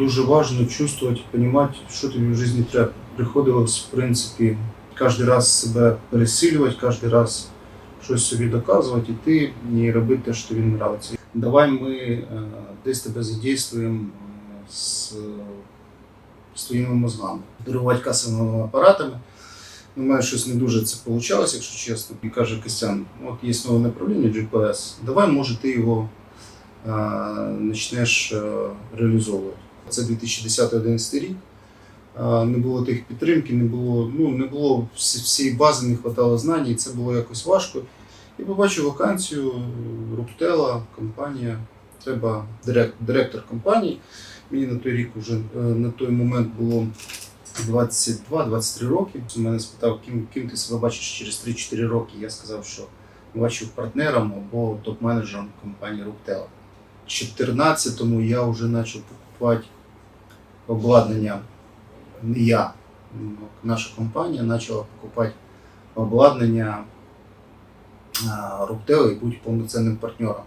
дуже важливо чувствувати, розуміти, що тобі в житті треба. Приходилось, в принципі, кожен раз себе пересилювати, кожен раз щось собі доказувати, іти і робити те, що тобі подобається. Давай ми е, десь тебе задействуємо з, з твоїми мозгами, керувати касовими апаратами. У мене щось не дуже це вийшло, якщо чесно. І каже Костян, от є нове направлення GPS, давай, може, ти його е, почнеш е, реалізовувати. Це 2010-2011 рік. Не було тих підтримки, не було, ну, не було всієї бази, не вистачало знань, і це було якось важко. І побачив вакансію Руктела, компанія, треба директ, директор компанії. Мені на той рік вже е, на той момент було 22-23 роки. Він мене спитав, ким, ким ти себе бачиш через 3-4 роки. Я сказав, що бачив партнером або топ-менеджером компанії Руктела. В 2014-му я вже почав покупати обладнання. Я, наша компанія почала покупати обладнання Руптео і бути повноцінним партнером.